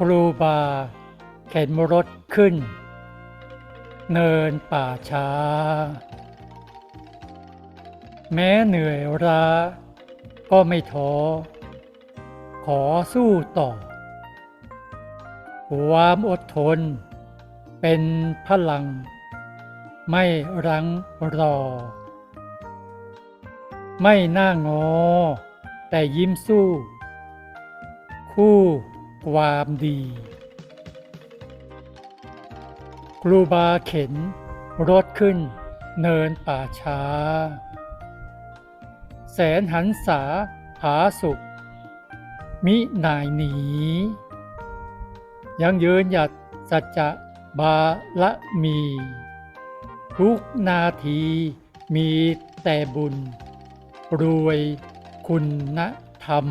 ครูบา เข็นรถขึ้น เนินป่าช้า แม้เหนื่อยล้า ก็ไม่ท้อ ขอสู้ต่อ ความอดทน เป็นพลัง ไม่รั้งรอ ไม่น้างอ แต่ยิ้มสู้ คู่ ความดี ครูบาเข็น รถขึ้น เนินป่าช้า แสนหันษาผาสุข มินายหนี ยังยืนหยัดสัจจะบาละมี ทุกนาทีมีแต่บุญ รวยคุณธรรม